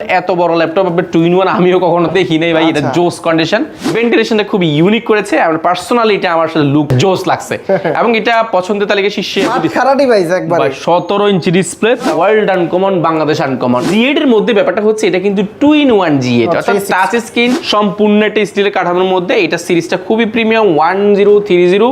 এত বড় ল্যাপটপ আপনার টু ইন ওয়ান আমিও কখনো দেখি নাই ভাই এটা। জোস কন্ডিশন ভেন্টিলেশনটা খুব ইউনিক করেছে আমার পার্সোনালি এটা আমার সাথে লুক জোস লাগছে। এবং এটা পছন্দের তালিকা শীর্ষে খারাপ ডিভাইস একবারে। সতেরো inch display world uncommon Bangladesh uncommon জিএড এর মধ্যে ব্যাপারটা হচ্ছে এটা কিন্তু টু ইন ওয়ান জিএড Oh, অর্থাৎ টাচ স্ক্রিন সম্পূর্ণ একটা স্টিলের কাঠামোর মধ্যে এটা সিরিজটা খুবই premium one zero three zero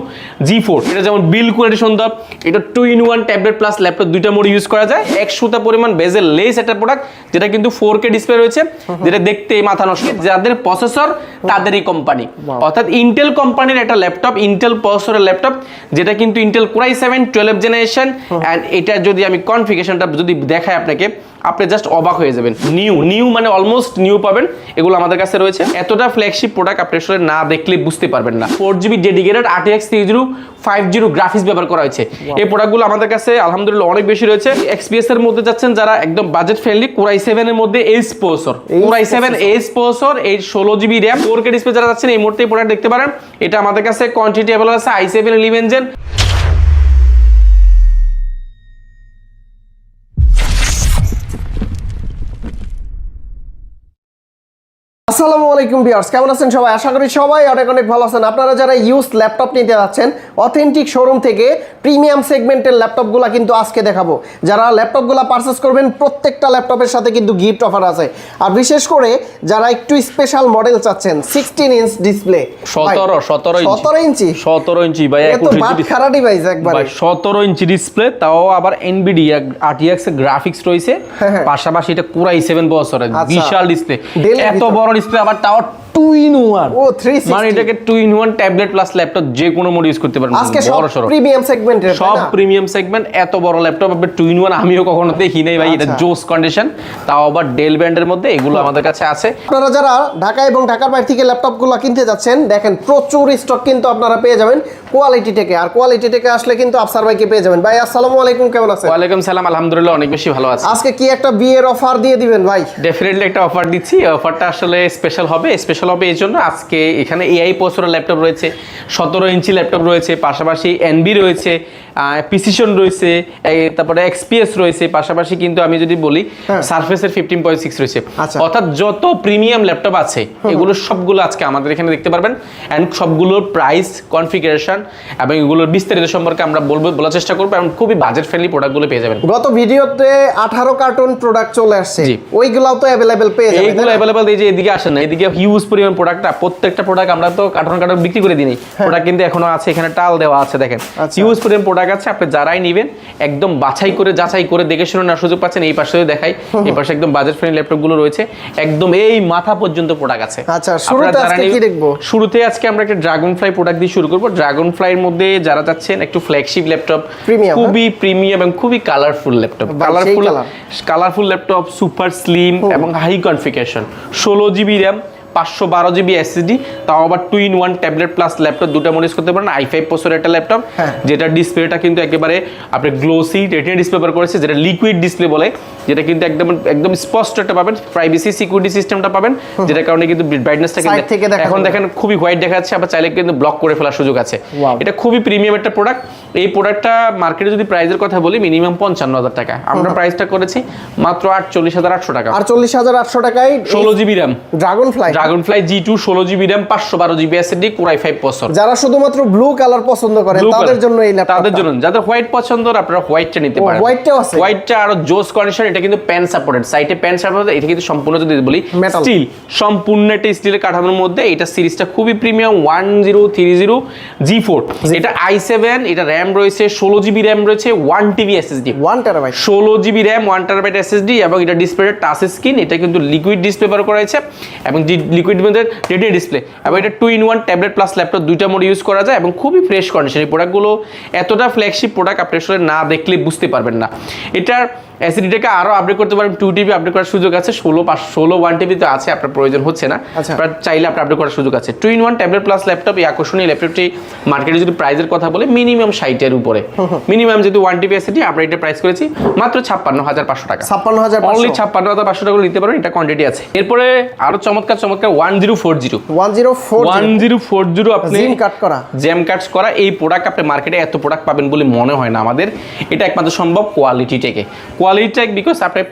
G four এটা যেমন বিল কোয়ালিটি সুন্দর এটা two in one tablet plus laptop দুইটা মোড ইউজ করা যায়। এক সুতা পরিমাণ বেজের লেস একটা প্রোডাক্ট যেটা কিন্তু ফোর কে ডিসপ্লে রয়েছে যেটা দেখতে মাথা নষ্ট। যাদের প্রসেসর তাদেরই কোম্পানি অর্থাৎ ইন্টেল কোম্পানির একটা ল্যাপটপ ইন্টেল প্রসেসরের ল্যাপটপ যেটা কিন্তু Intel core i seven twelve generation and এটা যদি আমি কনফিগেশনটা যদি দেখাই আপনাকে আপনি জাস্ট অবাক হয়ে যাবেন। নিউ নিউ মানে অলমোস্ট নিউ পাবেন। এগুলো আমাদের কাছে রয়েছে। এতটা ফ্ল্যাগশিপ প্রোডাক্ট আপনি আসলে না দেখলে বুঝতে পারবেন না। ফোর জিবি ডেডিকেটেড আট X three zero five zero graphics ব্যবহার করা হয়েছে। এই প্রোডাক্টগুলো আমাদের কাছে আলহামদুলিল্লাহ অনেক বেশি রয়েছে। এক্সপিএস এর মধ্যে যাচ্ছেন যারা একদম বাজেট ফ্রেন্ডলি কোরাই সেভেন এর মধ্যে H processor core i seven H processor এই ষোলো GB RAM four K display যারা যাচ্ছেন এই মুহূর্তে প্রোডাক্ট দেখতে পারেন। এটা আমাদের কাছে কোয়ান্টিটি অ্যাভেলেবল আছে আই সেভেন ইলেভেন জেন আলাইকুম ভিউয়ার্স কেমন আছেন সবাই? আশা করি সবাই অনেক অনেক ভালো আছেন। আপনারা যারা ইউজ ল্যাপটপ নিতে যাচ্ছেন অথেন্টিক শোরুম থেকে প্রিমিয়াম সেগমেন্টের ল্যাপটপগুলো কিন্তু আজকে দেখাবো। যারা ল্যাপটপগুলো পারচেস করবেন প্রত্যেকটা ল্যাপটপের সাথে কিন্তু গিফট অফার আছে। আর বিশেষ করে যারা একটু স্পেশাল মডেল চাচ্ছেন সিক্সটিন ইঞ্চ ডিসপ্লে সতেরো সতেরো ইঞ্চি সতেরো ইঞ্চি সতেরো ইঞ্চি ভাই এ তো একুশ খারা ডিভাইস একবারে ভাই সতেরো ইঞ্চি ডিসপ্লে তাও আবার এনবিডিয়া আরটিএক্স গ্রাফিক্স রয়েছে। হ্যাঁ, হ্যাঁ। পাশাপাশি এটা কোরাই সেভেন বছরের আচ্ছা। বিশাল ডিসপ্লে এত বড় ডিসপ্লে আবার তাও টু ইন ওয়ান ও, 360 মানে এটাকে two in one tablet plus laptop যে কোনো মোড ইউজ করতে পারেন আজকে সব প্রিমিয়াম সেগমেন্টের সব প্রিমিয়াম সেগমেন্ট এত বড় ল্যাপটপ আপনার টু ইন ওয়ান আমিও কখনো দেখি নাই ভাই এটা আচ্ছা। জোস কন্ডিশন তাও আবার ডেল ব্র্যান্ডের মধ্যে এগুলো আমাদের কাছে আছে। আপনারা যারা ঢাকা এবং ঢাকার বাইরে থেকে ল্যাপটপগুলো কিনতে যাচ্ছেন দেখেন প্রচুর স্টক কিন্তু আপনারা পেয়ে যাবেন কোয়ালিটি থেকে। আর কোয়ালিটি থেকে আসলে কিন্তু আফসার ভাইকে পেয়ে যাবেন। ভাই আসসালামু আলাইকুম কেমন আছেন? ওয়ালাইকুম সালাম আলহামদুলিল্লাহ অনেক বেশি ভালো আছে। আজকে কি একটা বিয়ের অফার দিয়ে দিবেন ভাই? ডেফিনেটলি একটা অফার দিচ্ছি। অফারটা আসলে স্পেশাল হবে স্পেশাল হবে এই জন্য আজকে এখানে এআই পোস্টের ল্যাপটপ রয়েছে সতেরো ইঞ্চি ল্যাপটপ রয়েছে পাশাপাশি এনবি রয়েছে পিসিশন রয়েছে তারপরে এক্সপিএস রয়েছে পাশাপাশি কিন্তু আমি যদি বলি। সার্ফেসের ফিফটিন পয়েন্ট সিক্স রয়েছে আচ্ছা। অর্থাৎ যত প্রিমিয়াম ল্যাপটপ আছে এগুলো সবগুলো আজকে আমাদের এখানে দেখতে পারবেন অ্যান্ড সবগুলোর প্রাইস কনফিগারেশন এবং এগুলোর বিস্তারিত সম্পর্কে আমরা বলব বলার চেষ্টা করব এবং খুবই বাজেট ফ্রেন্ডলি প্রোডাক্টগুলো পেয়ে যাবেন গত ভিডিওতে আঠারো কার্টন প্রোডাক্ট চলে আসছে জি। ওইগুলাও তো অ্যাভেলেবেল পেয়ে যাবেন এইগুলো অ্যাভেলেবেল এই যে এদিকে আসেন না এদিকে হিউজ পরিমাণ প্রোডাক্টটা প্রত্যেকটা প্রোডাক্ট আমরা তো কার্টন কার্টন বিক্রি করে দিই প্রোডাক্ট কিন্তু এখনও আছে এখানে টাল দেওয়া আছে দেখেন। আচ্ছা। হিউজ পরিমাণ প্রোডাক্ট আছে আপনি যারাই নেবেন একদম বাছাই করে যাচাই করে দেখে শুনে নেওয়ার সুযোগ পাচ্ছেন এই পাশে দেখাই এই পাশে একদম বাজেট ফ্রেন্ডলি ল্যাপটপগুলো রয়েছে একদম এই মাথা পর্যন্ত প্রোডাক্ট আছে। আচ্ছা, শুরুতে আজকে কি দেখব? শুরুতে আজকে আমরা একটা ড্রাগন ফ্লাই প্রোডাক্ট দিয়ে শুরু করব। ড্রাগন ফ্লাইয়ের মধ্যে যারা চাচ্ছেন একটু ফ্ল্যাগশিপ ল্যাপটপ খুবই প্রিমিয়াম এবং খুবই colourful laptop colourful colourful laptop super slim এবং হাই কনফিগারেশন ষোলো জিবি র্যাম পাঁচশো বারো জিবি এসএসডি তাও আবার two in one tablet plus laptop দুটো মডিউস করতে পারেন আই ফাইভ পোসের একটা ল্যাপটপ। যেটা ডিসপ্লেটা কিন্তু একেবারে আপনি গ্লোসি রেটিনা ডিসপ্লে ব্যবহার করেছে যেটা লিকুইড ডিসপ্লে বলে যেটা কিন্তু একদম একদম স্পষ্ট একটা পাবেন প্রাইভেসি সিকিউরিটি সিস্টেমটা পাবেন যেটার কারণে কিন্তু ব্রাইটনেসটা দেখা এখন দেখেন খুবই হোয়াইট দেখা যাচ্ছে আবার চাইলে কিন্তু ব্লক করে ফেলার সুযোগ আছে। এটা খুবই প্রিমিয়াম একটা প্রোডাক্ট এই প্রোডাক্টটা মার্কেটে যদি প্রাইসের কথা বলি মিনিমাম পঞ্চান্ন হাজার টাকা। আমরা প্রাইসটা করেছি মাত্র আটচল্লিশ হাজার আটশো টাকা। আর চল্লিশ হাজার আটশো টাকায় ষোলো GB RAM dragon fly dragon fly G two ষোলো জিবি র্যাম পাঁচশো বারো GB SSD core i five processor যারা শুধুমাত্র ব্লু কালার পছন্দ Blue তাদের জন্য এই তাদের জন্য। যাদের হোয়াইট পছন্দ আপনারা হোয়াইটটা নিতে পারেন। white টাও আছে? হোয়াইটটা আরও জোস কন্ডিশন এটা কিন্তু প্যান সাপোর্টেড সাইটে প্যান সাপোর্টেড এটা কিন্তু সম্পূর্ণ যদি বলি স্টিল সম্পূর্ণ একটা স্টিলের কাঠামোর মধ্যে এটা সিরিজটা খুবই premium one zero three zero G four এটা আই সেভেন এটা র্যাম রয়েছে ষোলো জিবি র্যাম রয়েছে one TB SSD one terabyte ষোলো GB RAM one terabyte SSD এবং এটা ডিসপ্লেটা টাচ স্ক্রিন এটা কিন্তু লিকুইড ডিসপ্লে ব্যবহার করা হয়েছে এবং লিকুইড মধ্যে রেডি ডিসপ্লে এবং এটা two in one tablet plus laptop দুইটা মোড ইউজ করা যায় এবং খুবই ফ্রেশ কন্ডিশন এই প্রোডাক্টগুলো এতটা ফ্ল্যাগশিপ প্রোডাক্ট আপনি আসলে না দেখলে বুঝতে পারবেন না। এটার অ্যাসিডিটাকে আরও আপডেট করতে পারেন টু টিবি আপডেট করার সুযোগ আছে ষোলো পাঁচ ষোলো ওয়ান টিবি তো আছে আপনার প্রয়োজন হচ্ছে না। আচ্ছা। আপনার চাইলে আপনি আপডেট করার সুযোগ আছে। Two in one tablet plus laptop এই আকর্ষণীয় ল্যাপটপটি মার্কেটে যদি প্রাইসের কথা বলে মিনিমাম ষাটের উপরে। মিনিমাম যদি ওয়ান টিবি এসিডি আমরা এটা প্রাইস করেছি মাত্র ছাপ্পান্ন হাজার পাঁচশো টাকা। ছাপ্পান্ন হাজার অনলি ছাপ্পান্ন হাজার পাঁচশো টাকা নিতে পারেন এটা কোয়ান্টিটি আছে। এরপরে আরও চমৎকার চমৎকার one zero four zero one zero four one zero four zero আপনি জিম কাট করা। জ্যাম কাটস করা এই প্রোডাক্ট আপনি মার্কেটে এত প্রোডাক্ট পাবেন বলে মনে হয় না আমাদের। এটা একমাত্র সম্ভব কোয়ালিটি থেকে। কোয়ালিটি বিকজ আপনি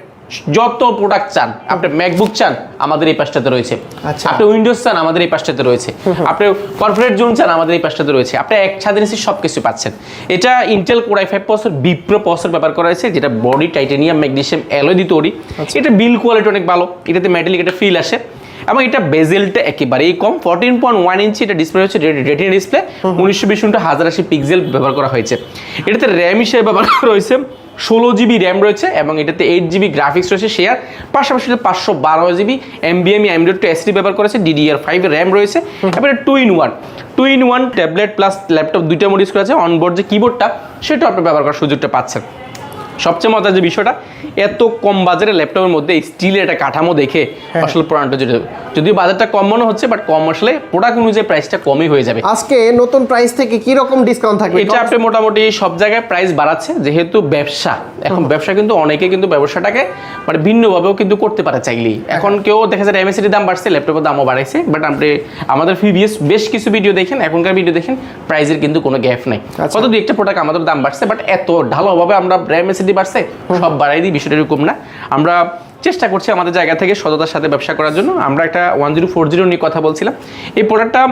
যত প্রোডাক্ট চান আপনি ম্যাকবুক চান আমাদের এই পাশটাতে রয়েছে। আচ্ছা। আপনি উইন্ডোজ চান আমাদের এই পাশটাতে রয়েছে। আপনি কর্পোরেট জোন চান আমাদের এই পাশটাতে রয়েছে। আপনি এক ছাদের নিচে সব কিছু পাচ্ছেন। এটা Intel core i five processor vPro processor ব্যবহার করা হয়েছে যেটা বডি টাইটেনিয়াম ম্যাগনেসিয়াম অ্যালয় দিয়ে তৈরি। এটা বিল কোয়ালিটি অনেক ভালো। এটাতে মেটালিক একটা ফিল আসে। এবং এটা বেজেলটা একেবারেই কম ফোরটিন পয়েন্ট ওয়ান ইঞ্চি এটা ডিসপ্লে হচ্ছে রেটিনা ডিসপ্লে উনিশশো বিশ হাজার আশি পিক্সেল ব্যবহার করা হয়েছে। এটাতে র্যাম হিসেবে ব্যবহার করা হয়েছে। ষোলো জিবি র্যাম রয়েছে এবং এটাতে এইট জিবি গ্রাফিক্স রয়েছে শেয়ার পাশাপাশি পাঁচশো বারো জিবি এমবিএমি অ্যান্ড্রয়েড টু এসডি ব্যবহার করেছে ডিডিআর ফাইভ র্যাম রয়েছে। এবারে two in one two in one tablet plus laptop দুইটা মোড ইউজ করা আছে। অনবোর্ড যে কিবোর্ডটা সেটাও আপনি ব্যবহার করার সুযোগটা পাচ্ছেন। সবচেয়ে মজার যে বিষয়টা এত কম বাজারে ল্যাপটপের মধ্যে স্টিলের একটা কাঠামো দেখে আসলে প্রোডাক্টটা যদি যদিও বাজারটা কম মনে হচ্ছে বাট কম আসলে প্রোডাক্ট অনুযায়ী প্রাইসটা কমই হয়ে যাবে। আজকে নতুন প্রাইস থেকে কি রকম ডিসকাউন্ট থাকবে? এটা আপনি মোটামুটি সব জায়গায় প্রাইস বাড়াচ্ছে যেহেতু ব্যবসা। এখন ব্যবসা কিন্তু অনেকে কিন্তু ব্যবসাটাকে মানে ভিন্নভাবেও কিন্তু করতে পারে চাইলেই। এখন কেউ দেখা যায় এমএসির দাম বাড়ছে ল্যাপটপের দামও বাড়াইছে বাট আপনি আমাদের প্রিভিয়াস বেশ কিছু ভিডিও দেখেন এখনকার ভিডিও দেখেন প্রাইসের কিন্তু কোনো গ্যাপ নাই। আচ্ছা। কত দুই একটা প্রোডাক্ট আমাদের দাম বাড়ছে বাট এত ঢালোভাবে আমরা এমএসিডি বাড়ছে, সব বাড়াই দিই, বিষয়টা এরকম না। আমরা চেষ্টা করছি আমাদের জায়গা থেকে সততার সাথে ব্যবসা করার জন্য। আমরা একটা ওয়ান জিরো ফোর জিরো নিয়ে কথা বলছিলাম। এই প্রোডাক্টটা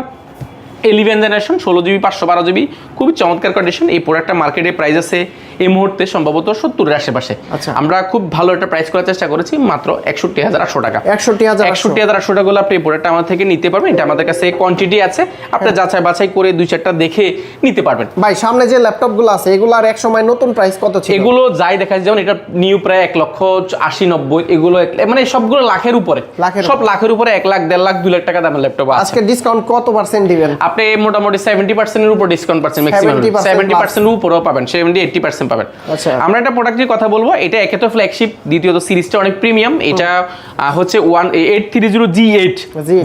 এলিভেন জেনারেশন ষোলো জিবি পাঁচশো বারো জিবি খুবই চমৎকার কন্ডিশন এই প্রোডাক্টটা মার্কেটে প্রাইস আছে এই মুহূর্তে সম্ভবত সত্তরের আশেপাশে। আচ্ছা। আমরা খুব ভালো একটা প্রাইস করার চেষ্টা করেছি মাত্র একষট্টি হাজার আটশো টাকা। একষট্টি হাজার একষট্টি হাজার আটশো টাকা আপনি এই প্রোডাক্টটা আমার থেকে নিতে পারবেন এটা আমাদের কাছে কোয়ান্টিটি আছে। আপনি যাচাই বাছাই করে দুই চারটা দেখে নিতে পারবেন। ভাই সামনে যে ল্যাপটপগুলো আছে এগুলো আর এক সময় নতুন প্রাইস কত ছিল? এগুলো যাই দেখা যায় যেমন এটা নিউ প্রায় এক লক্ষ আশি নব্বই এগুলো মানে সবগুলো লাখের উপরে। সব লাখের উপরে এক লাখ দেড় লাখ দুই লাখ টাকা দামের ল্যাপটপ আজকে ডিসকাউন্ট কত পার্সেন্ট দিবেন? আপনি মোটামুটি সেভেন্টি পার্সেন্টের উপর ডিসকাউন্ট পাচ্ছেন ম্যাক্সিমাম সেভেন্টি। পার্সেন্টের উপরেও পাবেন সেভেন্টি এইটটি পার্সেন্ট পাবেন। আচ্ছা। আমরা একটা প্রোডাক্টের কথা বলব এটা একে তো ফ্ল্যাগশিপ দ্বিতীয়ত সিরিজটা অনেক প্রিমিয়াম এটা হচ্ছে one eight three zero G eight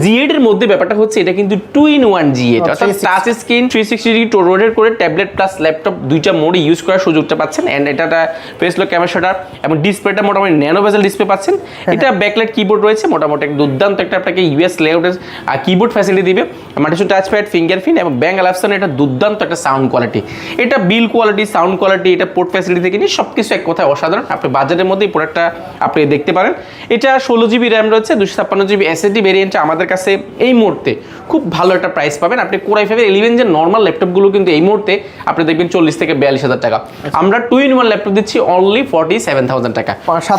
G. Eight এর মধ্যে ব্যাপারটা হচ্ছে এটা কিন্তু two in one G eight অর্থাৎ touch screen three sixty degree rotate করে ট্যাবলেট প্লাস ল্যাপটপ দুইটা মোডে ইউজ করার সুযোগটা পাচ্ছেন। অ্যান্ড এটা ফেস লক ক্যামেরা এবং ডিসপ্লেটা মোটামুটি ন্যানো বেজেল ডিসপ্লে পাচ্ছেন। এটা ব্যাকলাইট কিবোর্ড রয়েছে মোটামুটি দুর্দান্ত একটা আপনাকে ইউএস লেআউটের কিবোর্ড ফ্যাসিলিটি দিবে। মাল্টিসু টাচ প্যাড ফিঙ্গারপ্রিন্ট এবং ব্যাঙ্ক অ্যালাপসন এটা দুর্দান্ত একটা সাউন্ড কোয়ালিটি। এটা বিল কোয়ালিটি সাউন্ড কোয়ালিটি এটা পোর্ট ফ্যাসিলিটি থেকে নিয়ে সব কিছু এক কথায় অসাধারণ। আপনি বাজারের মধ্যে এই প্রোডাক্টটা আপনি দেখতে পারেন। এটা ষোলো জিবি র্যাম রয়েছে দুশো ছাপ্পান্ন জিবি এসএসডি ভেরিয়েন্টটা আমাদের কাছে এই মুহূর্তে খুব ভালো একটা প্রাইস পাবেন। আপনি কোরাই ফাইভের ইলেভেন যে নর্মাল ল্যাপটপগুলো কিন্তু এই মুহূর্তে আপনি দেখবেন চল্লিশ থেকে বিয়াল্লিশ হাজার টাকা। আমরা টু ইন ওয়ান ল্যাপটপ দিচ্ছি অনলি ফর্টি সেভেন থাউজেন্ড টাকা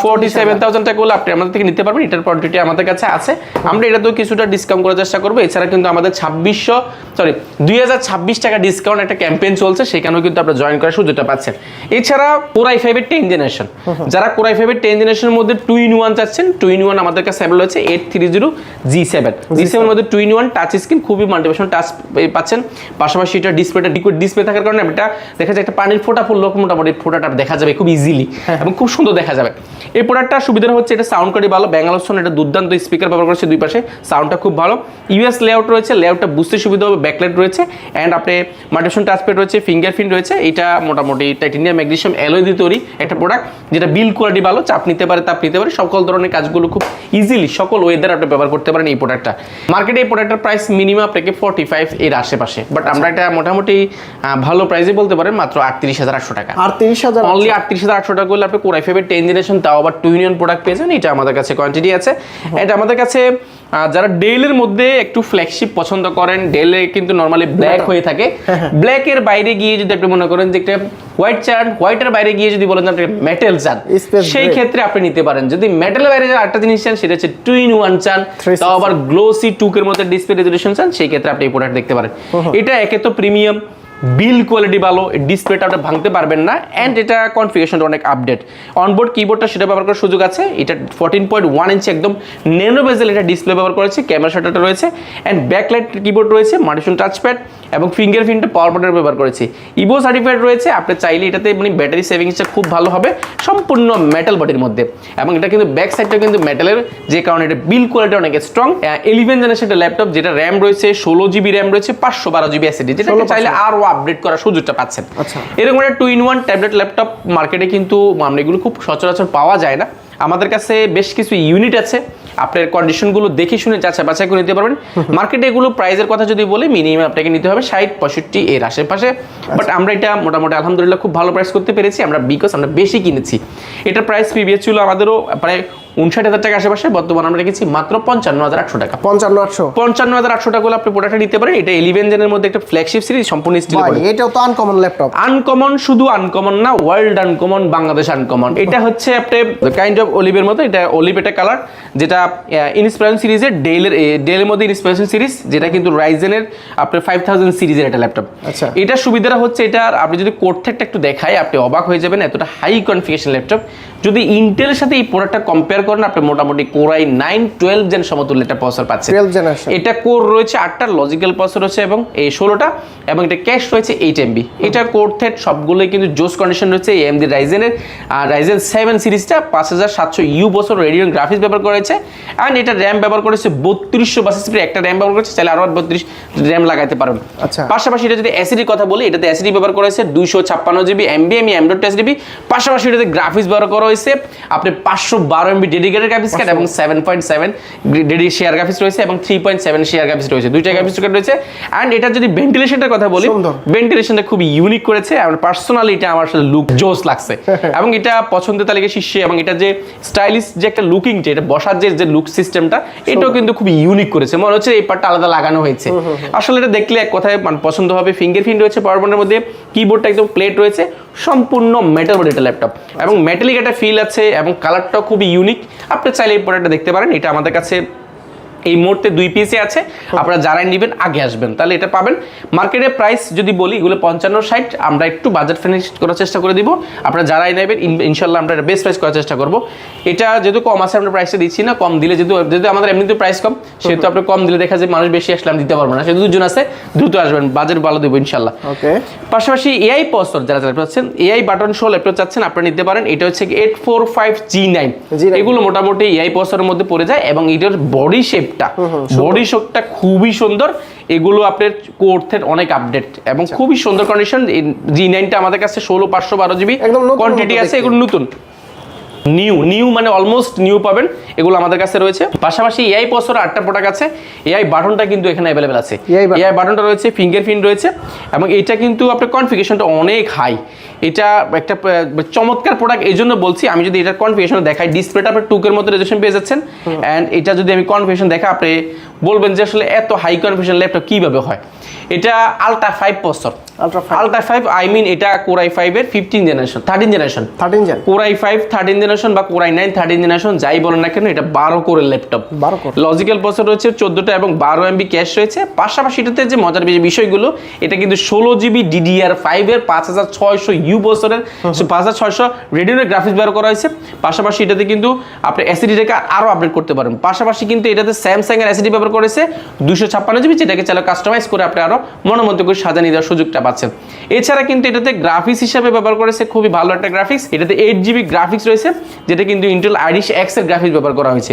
ফর্টি সেভেন থাউজেন্ড টাকা হলে আপনি আমাদের থেকে নিতে পারবেন। এটার কোয়ান্টিটি আমাদের কাছে আছে। আমরা এটাতেও কিছুটা ডিসকাউন্ট করার চেষ্টা করব। এছাড়া কিন্তু আমাদের ছাব্বিশশো সরি দুই হাজার ছাব্বিশ টাকা ডিসকাউন্ট একটা ক্যাম্পেইন চলছে সেখানেও কিন্তু আপনারা জয়েন করার সুযোগটা পাচ্ছেন। এছাড়া কোরাই ফাইভের টেন জেনারেশন যারা কোরাই ফাইভের টেন জেনারেশনের মধ্যে টু ইন ওয়ান চাচ্ছেন টু ইন ওয়ান আমাদের কাছে অ্যাভেলেবল হচ্ছে eight three zero G seven G সেভেনের মধ্যে two in one touch screen খুবই মাল্টিভেশন টাচ পাচ্ছেন। পাশাপাশি এটা ডিসপ্লেটা লিকুইড ডিসপ্লে থাকার কারণে এটা দেখা যায় একটা পানির ফোঁটা পড়লেও মোটামুটি ফোঁটাটা দেখা যাবে খুব ইজিলি এবং খুব সুন্দর দেখা যাবে। এই প্রোডাক্টটা সুবিধা হচ্ছে এটা সাউন্ড কোয়ালিটি ভালো ব্যাঙ্গালোসন এটা দুর্দান্ত স্পিকার ব্যবহার করেছে দুই পাশে সাউন্ডটা খুব ভালো। ইউএস লেআউট রয়েছে লেআউটটা বুঝতে সুবিধা হবে ব্যাকলাইট রয়েছে অ্যান্ড আপনি মাল্টিভেশন টাচপ্যাড রয়েছে ফিঙ্গারপ্রিন্ট রয়েছে এটা মোটামুটি টাইটেনিয়াম ম্যাগনেশিয়াম অ্যালয় দিয়ে তৈরি একটা প্রোডাক্ট যেটা বিল কোয়ালিটি ভালো চাপ নিতে পারে তাপ নিতে পারে সকল ধরনের কাজগুলো খুব ইজিলি সকল ওয়েদার আপনি ব্যবহার করতে পারেন এই প্রোডাক্টটা মার্কেটে এই প্রোডাক্টের প্রাইস মিনিমাম আপনাকে ফর্টি ফাইভ এর আশেপাশে বাট আমরা এটা মোটামুটি ভালো প্রাইসে বলতে পারেন মাত্র আটত্রিশ হাজার আটশো টাকা। আর তিরিশ হাজার অনলি আটত্রিশ হাজার আটশো টাকা করলে আপনি ফাইভের টেন জেনারেশন তাও আবার টু ইউনিয়ন প্রোডাক্ট পেয়েছেন এটা আমাদের কাছে কোয়ান্টিটি আছে। এটা আমাদের কাছে যারা ডেলের মধ্যে একটু ফ্ল্যাগশিপ পছন্দ করেন ডেলে কিন্তু নর্মালি ব্ল্যাক হয়ে। থাকে। ব্ল্যাকের বাইরে গিয়ে যদি আপনি মনে করেন যে একটা হোয়াইট চান হোয়াইটের বাইরে গিয়ে যদি বলেন আপনি মেটেল চান সেই ক্ষেত্রে আপনি নিতে পারেন। যদি মেটালের বাইরে আরেকটা জিনিস চান সেটা হচ্ছে টু ইন ওয়ান চান তাও আবার গ্লোসি টুকের মধ্যে ডিসপ্লে রেজলিউশন চান সেই ক্ষেত্রে আপনি এই প্রোডাক্ট দেখতে পারেন। এটা একে তো প্রিমিয়াম বিল কোয়ালিটি ভালো ডিসপ্লেটা আপনি ভাঙতে পারবেন না অ্যান্ড এটা কনফিগারেশনটা অনেক আপডেট অনবোর্ড কিবোর্ডটা সেটা ব্যবহার করার সুযোগ আছে এটা ফোরটিন পয়েন্ট ওয়ান ইঞ্চি একদম নেনো বেজেল এটা ডিসপ্লে ব্যবহার করেছে ক্যামেরা শাটারটা রয়েছে অ্যান্ড ব্যাকলাইট কিবোর্ড রয়েছে মাল্টিশন টাচপ্যাড এবং ফিঙ্গারপ্রিন্টটা পাওয়ার বাটন ব্যবহার করেছে। ইভো সার্টিফাইড রয়েছে আপনি চাইলে এটাতে মানে ব্যাটারি সেভিংসটা খুব ভালো হবে সম্পূর্ণ মেটাল বডির মধ্যে। এবং এটা কিন্তু ব্যাক সাইডটা কিন্তু মেটালের যে কারণে এটা বিল কোয়ালিটি অনেক স্ট্রং ইলেভেন জেনারেশন ল্যাপটপ যেটা র্যাম রয়েছে ষোলো জিবি র্যাম রয়েছে পাঁচশো বারো জিবি এসএসডি যেটা আপনি 16 চাইলে আরও আপডেট করার সুযোগটা পাচ্ছেন আচ্ছা। এরকম একটা two in one tablet laptop মার্কেটে কিন্তু আমরা এগুলো খুব সচরাচর পাওয়া যায় না আমাদের কাছে বেশ কিছু ইউনিট আছে। আপনার কন্ডিশনগুলো দেখে শুনে যাচাই বাছাই করে নিতে পারবেন। মার্কেটে এগুলো প্রাইসের কথা যদি বলি মিনিমাম আপনাকে নিতে হবে ষাট পঁয়ষট্টি এর আশেপাশে। বাট আমরা এটা মোটামুটি আলহামদুলিল্লাহ খুব ভালো প্রাইস করতে পেরেছি। আমরা বিকজ আমরা বেশি কিনেছি। এটার প্রাইস প্রিভিয়াস ছিল আমাদেরও প্রায় উনষাট হাজার টাকা আশেপাশে। বর্তমানে আমরা রেখেছি মাত্র পঞ্চান্ন হাজার আটশো টাকা। পঞ্চান্ন আটশো। পঞ্চান্ন হাজার আটশো টাকা আপনি প্রোডাক্টটা নিতে পারেন। এটা ইলেভেন জেনের মধ্যে একটা ফ্ল্যাগশিপ সিরিজ সম্পূর্ণ স্টিল এটাও তো আনকমন ল্যাপটপ আনকমন শুধু আনকমন না ওয়ার্ল্ড আনকমন বাংলাদেশ আনকমন এটা হচ্ছে আপনি কাইন্ড অফ অলিভের মতো এটা অলিভ এটা কালার যেটা ইন্সপিরেশন সিরিজের ডেলের ডেলের মধ্যে ইন্সপিরেশন সিরিজ যেটা কিন্তু রাইজেনের আপনার ফাইভ থাউজেন্ড সিরিজের একটা ল্যাপটপ আচ্ছা। এটা সুবিধাটা হচ্ছে এটা আপনি যদি কোর্থেকটা একটু দেখায় আপনি অবাক হয়ে যাবেন এতটা হাই কনফিগেশন ল্যাপটপ যদি ইন্টেলের সাথে এই প্রোডাক্টটা কম্পেয়ার করেন আপনি মোটামুটি কোরাই নাইন টুয়েলভ জেন সমতুল্য একটা প্রসেসর পাচ্ছেন। এটা কোর রয়েছে আটটা লজিক্যাল প্রসেসর রয়েছে এবং এই ষোলোটা এবং এটা ক্যাশ রয়েছে এইট এমবি এটা কোর থ্রেড সবগুলোই কিন্তু জোস কন্ডিশন রয়েছে এমডি রাইজেনের আর রাইজেন সেভেন সিরিজটা পাঁচ হাজার সাতশো ইউ বছর রেডিও গ্রাফিক্স ব্যবহার করেছে অ্যান্ড এটা র্যাম ব্যবহার করেছে বত্রিশশো বাসেস একটা র্যাম ব্যবহার করেছে চাইলে আরও বত্রিশ র্যাম লাগাতে পারবেন। আচ্ছা। পাশাপাশি এটা যদি অ্যাসিডির কথা বলি এটাতে অ্যাসিডি ব্যবহার করা হয়েছে দুইশো ছাপ্পান্ন GB MB ME M dot SDB পাশাপাশি এটাতে গ্রাফিক্স ব্যবহার করা হয়েছে আপনি পাঁচশো বারো এমবি ডেডিকেটেড গ্রাফিক্স কার্ড এবং সেভেন পয়েন্ট সেভেন ডেডি শেয়ার গ্রাফিক্স রয়েছে এবং three point seven share graphics রয়েছে। দুইটা গ্রাফিক্স কার্ড রয়েছে। অ্যান্ড এটা যদি ভেন্টিলেশনটার কথা বলি ভেন্টিলেশনটা খুব ইউনিক করেছে। আমার পার্সোনালি এটা আমার সাথে লুক জোস লাগছে। এবং এটা পছন্দের তালিকা শীর্ষে এবং এটা যে স্টাইলিশ যে একটা লুকিং যে এটা বসার যে লুক সিস্টেমটা এটাও কিন্তু খুব ইউনিক করেছে। মনে হচ্ছে এই পার্টটা আলাদা লাগানো হয়েছে। আসলে এটা দেখলে এক কথায় মানে পছন্দ হবে। ফিঙ্গার প্রিন্ট রয়েছে পাওয়ার পয়েন্টের মধ্যে। কিবোর্ডটা একদম প্লেট রয়েছে। সম্পূর্ণ মেটাল বডি এটা ল্যাপটপ এবং মেটালিক একটা ফিল আছে এবং কালারটাও খুবই ইউনিক আপনি চাইলে এই প্রোডাক্টটা দেখতে পারেন, এটা আমাদের কাছে এই মুহূর্তে দুই পিসে আছে। আপনারা যারাই নেবেন আগে আসবেন। তাহলে এটা পাবেন। মার্কেটের প্রাইস যদি বলি এগুলো পঞ্চান্ন ষাট আমরা একটু বাজেট ফিনিশ করার চেষ্টা করে দিব। আপনারা যারাই নেবেন ইনশাল্লাহ আমরা বেস্ট প্রাইস করার চেষ্টা করব। এটা যেহেতু কম আছে আমরা প্রাইসটা দিচ্ছি না। কম দিলে যেহেতু যেহেতু আমাদের এমনিতে প্রাইস কম সেহেতু আপনি কম দিলে দেখা যায় মানুষ বেশি আসলে আমি দিতে পারব না। সেহেতু দুজন আছে দ্রুত আসবেন বাজেট ভালো দেবো ইনশাল্লাহ। ওকে পাশাপাশি এআই পস্তর যারা যারা পাচ্ছেন এআই বাটন শো ল্যাপটপ চাচ্ছেন আপনারা নিতে পারেন। এটা হচ্ছে eight four five G nine G9 এগুলো মোটামুটি এআই পস্তরের মধ্যে পড়ে যায় এবং এটার বডি শেপটা বডি শেপটা খুবই সুন্দর। এগুলো আপনার কোর্থের অনেক আপডেট এবং আচ্ছা। খুবই সুন্দর কন্ডিশন জি নাইনটা আমাদের কাছে ষোলো পাঁচশো বারো জিবি একদম কোয়ান্টিটি আছে এগুলো নতুন। নিউ নিউ মানে অলমোস্ট নিউ পাবেন। এগুলো আমাদের কাছে রয়েছে। পাশাপাশি এআই পসর আটটা প্রোডাক্ট আছে। এআই বাটনটা কিন্তু এখানে অ্যাভেলেবেল আছে। এআই বাটনটা রয়েছে ফিঙ্গারপ্রিন্ট রয়েছে এবং এটা কিন্তু আপনার কনফিগেশনটা অনেক হাই এটা একটা চমৎকার প্রোডাক্ট এই জন্য বলছি আমি যদি এটার কনফিগেশন দেখাই ডিসপ্লেটা আপনার টুকের মতো রেজুলেশন পেয়ে যাচ্ছেন। অ্যান্ড এটা যদি আমি কনফিগেশন দেখা আপনি বলবেন যে আসলে এত হাই কনফিগেশন ল্যাপটপ কীভাবে হয়? এটা ultra five পসর ultra ultra five I mean এটা কোরাই ফাইভের fifteen generation thirteen generation thirteen gen core i five thirteen generation বা core i nine thirteen generation যাই বলেন না কেন এটা বারো কোরের ল্যাপটপ 12 core। লজিক্যাল প্রসেসর রয়েছে চোদ্দোটা এবং বারো এমবি ক্যাশ রয়েছে। পাশাপাশি এটাতে যে মজার বিষয়গুলো এটা কিন্তু ষোলো জিবি ডিডিআর ফাইভের পাঁচ হাজার ছয়শো ইউ বছরের পাঁচ হাজার ছয়শো রেডিওর গ্রাফিক্স ব্যবহার করা হয়েছে। পাশাপাশি এটাতে কিন্তু আপনি অ্যাসিডিটাকে আরও আপডেট করতে পারেন। পাশাপাশি কিন্তু এটাতে স্যামসাং এর অ্যাসিডি ব্যবহার করেছে দুশো ছাপ্পান্ন জিবি যেটাকে চাইলে কাস্টমাইজ করে আপনি আরও মনোমতো করে সাজানিয়ে দেওয়ার সুযোগটা পাচ্ছেন। এছাড়া কিন্তু এটাতে গ্রাফিক্স হিসাবে ব্যবহার করেছে খুবই ভালো একটা গ্রাফিক্স এটাতে এইট জিবি গ্রাফিক্স রয়েছে। যেটা কিন্তু ইন্টেল আইরিশ এক্সের গ্রাফিক্স ব্যবহার করা হয়েছে।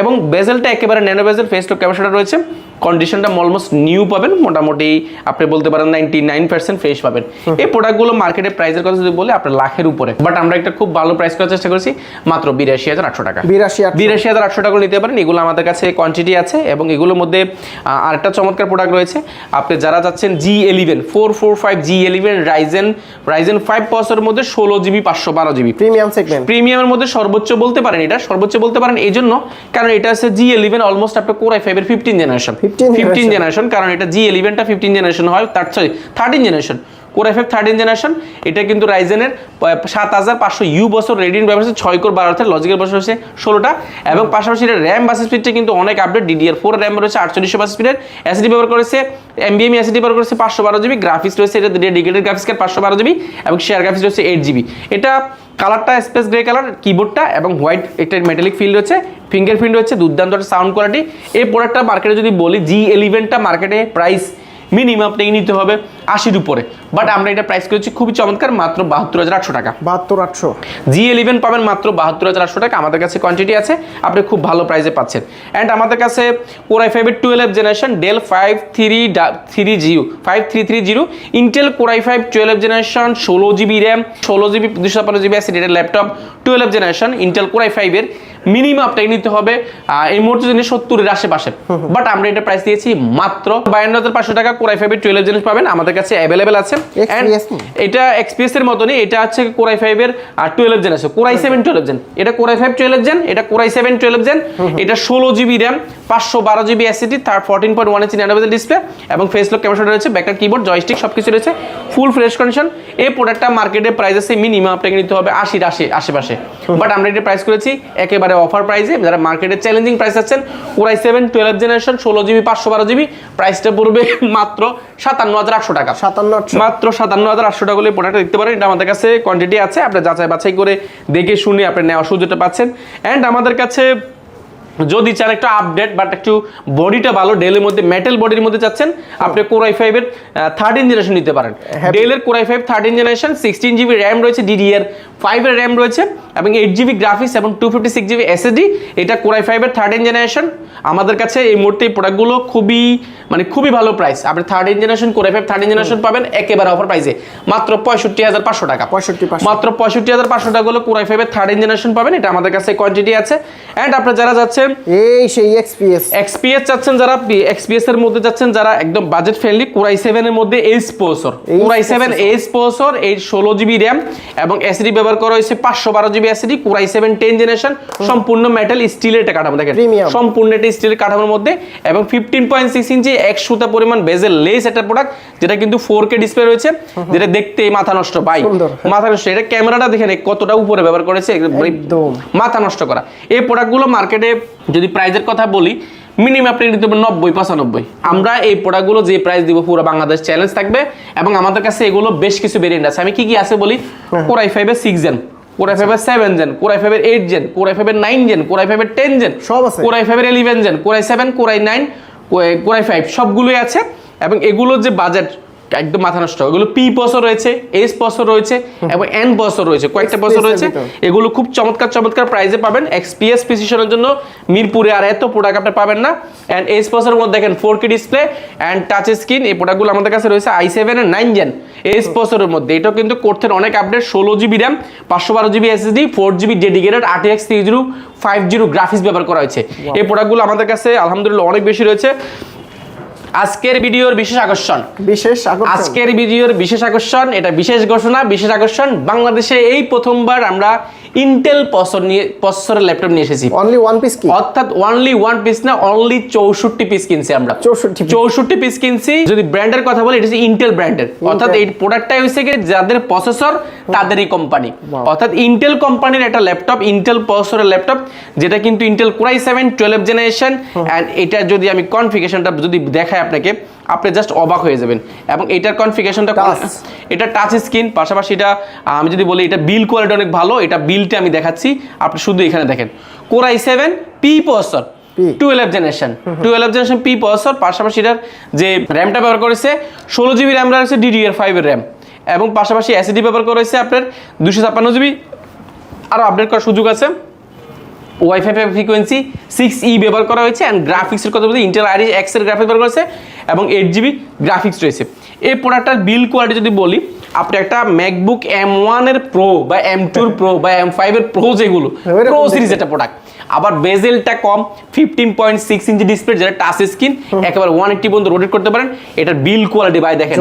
এবং বেজেলটা একেবারে ন্যানো বেজেল ফেস টু ক্যাপাসিটার রয়েছে। কন্ডিশনটা অলমোস্ট নিউ পাবেন মোটামুটি আপনি বলতে পারেন নাইনটি নাইন পার্সেন্ট ফ্রেশ পাবেন এই প্রোডাক্টগুলো মার্কেটের প্রাইসের কথা যদি বলে আপনার লাখের উপরে। বাট আমরা একটা খুব ভালো প্রাইস করার চেষ্টা করছি মাত্র বিরাশি হাজার আটশো টাকা। বিরাশি বিরাশি হাজার আটশো টাকা নিতে পারেন এগুলো আমাদের কাছে কোয়ান্টিটি আছে এবং এগুলোর মধ্যে আরেকটা চমৎকার প্রোডাক্ট রয়েছে। আপনি যারা যাচ্ছেন G eleven four four five G eleven Ryzen Ryzen five পসের মধ্যে ষোলো জিবি পাঁচশো বারো জিবি প্রিমিয়াম সেগমেন্ট প্রিমিয়ামের মধ্যে সর্বোচ্চ বলতে পারেন এটা সর্বোচ্চ বলতে পারেন এই জন্য কারণ এটা আছে জি এলিভেন অলমোস্ট আপনার কোরাই ফাইভের ফিফটিন জেনারেশন ফিফটিন জেনারেশন কারণ এটা জি এলিভেনটা ফিফটিন জেনারেশন হয় তার sorry thirteen generation core i five thirteen generation এটা কিন্তু রাইজেনের সাত হাজার পাঁচশো ইউ বছর রেডিন ব্যবস্থা ছয় কোর বারো অর্থাৎ লজিক্যাল বছর হচ্ছে ষোলোটা। এবং পাশাপাশি এটা র্যাম বাস স্পিডটা কিন্তু অনেক আপডেট ডিডিআর ফোর র্যাম রয়েছে আটচল্লিশশো বাস স্পিডের এসডি ব্যবহার করেছে এমবিএম এসডি ব্যবহার করেছে পাঁচশো বারো জিবি গ্রাফিক্স রয়েছে এটা ডেডিকেটেড গ্রাফিক্স কার্ড পাঁচশো বারো জিবি এবং শেয়ার গ্রাফিক্স রয়েছে এইট জিবি এটা কালারটা স্পেস গ্রে কালার কিবোর্ডটা এবং হোয়াইট, একটা মেটালিক ফিল রয়েছে ফিঙ্গার ফিঙ্গারপ্রিন্ট রয়েছে, দুর্দান্ত একটা সাউন্ড কোয়ালিটি এই প্রোডাক্টটা মার্কেটে যদি বলি জি এলিভেনটা মার্কেটে প্রাইস মিনিমাম আপনাকে নিতে হবে আশির উপরে। বাট আমরা এটা প্রাইস করেছি খুবই চমৎকার মাত্র বাহাত্তর হাজার আটশো টাকা। বাহাত্তর আটশো। জি ইলেভেন পাবেন মাত্র বাহাত্তর হাজার আটশো টাকা আমাদের কাছে কোয়ান্টিটি আছে আপনি খুব ভালো প্রাইসে পাচ্ছেন। অ্যান্ড আমাদের কাছে কোরাই ফাইভের twelve generation Dell five three three zero five three three zero Intel core i five twelve generation ষোলো জিবি র্যাম ষোলো জিবি দুশো ছাপ্পান্ন জিবি অ্যাসিড এটার laptop twelve generation Intel core i ফাইভের মিনিমাম আপনাকে নিতে হবে এই মুহূর্তে যদি সত্তরের আশেপাশে। বাট আমরা এটা প্রাইস দিয়েছি মাত্র বায়ান্ন হাজার পাঁচশো টাকা কোরাই ফাইভের টুয়েলভ জেনারেশন পাবেন আমাদের কাছে অ্যাভেলেবেল আছে? এটা এক্সপিএস এর মতনই এটা হচ্ছে কোরাই ফাইভের টুয়েলভ জেন আছে। Core i seven twelve gen এটা core i five twelve gen এটা core i seven twelve gen এটা ষোলো জিবি র্যাম পাঁচশো বারো জিবি তার fourteen point one inch nano bezel display এবং ফেস লক ক্যামেরা রয়েছে ব্যাকআপ কিবোর্ড জয়স্টিক সব কিছু রয়েছে ফুল ফ্রেশ কন্ডিশন এই প্রোডাক্টটা মার্কেটে প্রাইস আছে মিনিমাম আপনাকে নিতে হবে আশির আশি আশেপাশে। বাট আমরা এটা প্রাইস করেছি একেবারে অফার প্রাইসে যারা মার্কেটে চ্যালেঞ্জিং প্রাইস আছেন core i seven twelve generation ষোলো জিবি পাঁচশো বারো জিবি প্রাইসটা পড়বে মাত্র সাতান্ন হাজার আটশো টাকা। সাতান্ন মাত্র সাতান্ন হাজার আটশো টাকা করে প্রোডাক্ট দেখতে পারেন। এটা আমাদের কাছে কোয়ান্টিটি আছে। আপনার যাচাই বাছাই করে দেখে শুনে আপনি নেওয়ার সুযোগটা পাচ্ছেন। অ্যান্ড আমাদের কাছে যদি চান একটু আপডেট বাট একটু বডিটা ভালো ডেলের মধ্যে মেটাল বডির মধ্যে চাচ্ছেন আপনি কোরাই ফাইভের থার্টিন জেনারেশন নিতে পারেন। ডেলের core i five thirteen generation sixteen GB RAM রয়েছে ডিডিআর ফাইভের র্যাম রয়েছে এবং এইট জিবি গ্রাফিক্স এবং two fifty six GB SSD এটা কোরাই ফাইভের থার্টিন জেনারেশন আমাদের কাছে এই মুহূর্তে এই প্রোডাক্টগুলো খুবই মানে খুবই ভালো প্রাইস আপনি thirteen generation core i five thirteen generation পাবেন একেবারে অফার প্রাইসে মাত্র পঁয়ষট্টি হাজার পাঁচশো টাকা। পঁয়ষট্টি মাত্র পঁয়ষট্টি হাজার পাঁচশো টাকা হলো কোরাই ফাইভের থার্ড জেনারেশন পাবেন এটা আমাদের কাছে কোয়ান্টিটি আছে। অ্যান্ড আপনার যারা যাচ্ছেন এই সেই এক্সপিএস এক্সপিএস চাচ্ছেন যারা এক্সপিএস এর মধ্যে যাচ্ছেন যারা একদম বাজেট ফ্রেন্ডলি কোরাই সেভেন এর মধ্যে H processor core i seven H processor এই ষোলো জিবি র্যাম এবং এসিডি ব্যবহার করা হয়েছে পাঁচশো বারো GB SSD core i seven ten generation সম্পূর্ণ মেটাল স্টিলের একটা কাঠামো দেখেন। সম্পূর্ণ এটা স্টিলের কাঠামোর মধ্যে এবং ফিফটিন পয়েন্ট সিক্স ইঞ্চি এক সুতা পরিমাণ বেজের লেস একটা প্রোডাক্ট যেটা কিন্তু ফোর কে ডিসপ্লে রয়েছে যেটা দেখতে মাথা নষ্ট সুন্দর। মাথা নষ্ট এটা ক্যামেরাটা দেখেন কতটা উপরে ব্যবহার করেছে। মাথা নষ্ট করা। এই প্রোডাক্টগুলো মার্কেটে যদি প্রাইজের কথা বলি মিনিমাম আপনি নিতে নব্বই পঁচানব্বই। আমরা এই প্রোডাক্টগুলো যে প্রাইস দিব পুরো বাংলাদেশ চ্যালেঞ্জ থাকবে এবং আমাদের কাছে এগুলো বেশ কিছু ভেরিয়েন্ট আছে। আমি কি কি আছে বলি? কোরাই ফাইভের সিক্স জেন কোরাই ফাইভের সেভেন জেন কোরাই ফাইভের এইট জেন কোরাই ফাইভের নাইন জেন কোরাই ফাইভের টেন জেন সব আছে। কোরাই ফাইভের eleven gen core i seven core i nine core i five সবগুলোই আছে। এবং এগুলোর যে বাজেট একদম মাথা নষ্ট। এগুলো পি বছর রয়েছে এস বছর রয়েছে এবং এন বছর রয়েছে। কয়েকটা বছর রয়েছে। এগুলো খুব চমৎকার চমৎকার প্রাইসে পাবেন। এক্সপিএস প্রিসিশনের জন্য মিরপুরে আর এত প্রোডাক্ট আপনি পাবেন না। অ্যান্ড এস বছরের মধ্যে দেখেন four K display and touch screen এই প্রোডাক্টগুলো আমাদের কাছে রয়েছে আই সেভেন এর নাইন জেন এস বছরের মধ্যে। এটাও কিন্তু করতেন অনেক আপডেট ষোলো জিবি র্যাম পাঁচশো বারো GB SSD four GB dedicated আট X three zero five zero graphics ব্যবহার করা হয়েছে। এই প্রোডাক্টগুলো আমাদের কাছে আলহামদুলিল্লাহ অনেক বেশি রয়েছে। আজকের ভিডিওর বিশেষ আকর্ষণ। বিশেষ আজকের ভিডিওর বিশেষ আকর্ষণ এটা বিশেষ ঘোষণা বিশেষ আকর্ষণ। বাংলাদেশে এই প্রথমবার আমরা ইন্টেল প্রসেসর নিয়ে প্রসেসরের ল্যাপটপ নিয়ে এসেছি। অনলি ওয়ান পিস কি অর্থাৎ অনলি ওয়ান পিস না অনলি চৌষট্টি পিস কিনছি আমরা। 64 piece। চৌষট্টি পিস কিনছি যদি ব্র্যান্ডের কথা বলি এটা হচ্ছে ইন্টেল ব্র্যান্ডের অর্থাৎ এই প্রোডাক্টটাই হচ্ছে কি যাদের প্রসেসর তাদেরই কোম্পানি অর্থাৎ ইন্টেল কোম্পানির একটা ল্যাপটপ ইন্টেল প্রসেসরের ল্যাপটপ যেটা কিন্তু Intel core i seven twelve generation and এটা যদি আমি কনফিগেশনটা যদি দেখাই আপনাকে আপনি জাস্ট অবাক হয়ে যাবেন। এবং এটার কনফিগেশনটা Touch। এটা টাচ স্ক্রিন পাশাপাশি এটা আমি যদি বলি এটা বিল কোয়ালিটি অনেক ভালো এটা বিলটা আমি দেখাচ্ছি। আপনি শুধু এখানে দেখেন। Core i seven P processor twelve generation twelve generation P processor পাশাপাশি এটার যে র্যামটা ব্যবহার করেছে ষোলো জিবি র্যাম রয়েছে ডিডিআর ফাইভের র্যাম এবং পাশাপাশি অ্যাসিডি ব্যবহার করেছে আপনার দুশো ছাপ্পান্ন জিবি আরও আপডেট করার সুযোগ আছে। ওয়াইফাই ফ্রিকোয়েন্সি সিক্স ই ব্যবহার করা হয়েছে অ্যান্ড গ্রাফিক্সের কথা বলতে ইন্টেল আইরিস এক্সের গ্রাফিক্স ব্যবহার করেছে এবং এইট জিবি গ্রাফিক্স রয়েছে। এই প্রোডাক্টটার বিল কোয়ালিটি যদি বলি আপনি একটা ম্যাকবুক এম ওয়ানের প্রো বা এম টুর প্রো বা এম ফাইভের প্রো যেগুলো প্রো সিরিজ একটা প্রোডাক্ট আবার বেজেলটা কম fifteen point six inch display যেটা টাচ স্ক্রিন একেবারে ওয়ান এইটটি পর্যন্ত রোটেট করতে পারেন। এটার বিল কোয়ালিটি বাই দেখেন।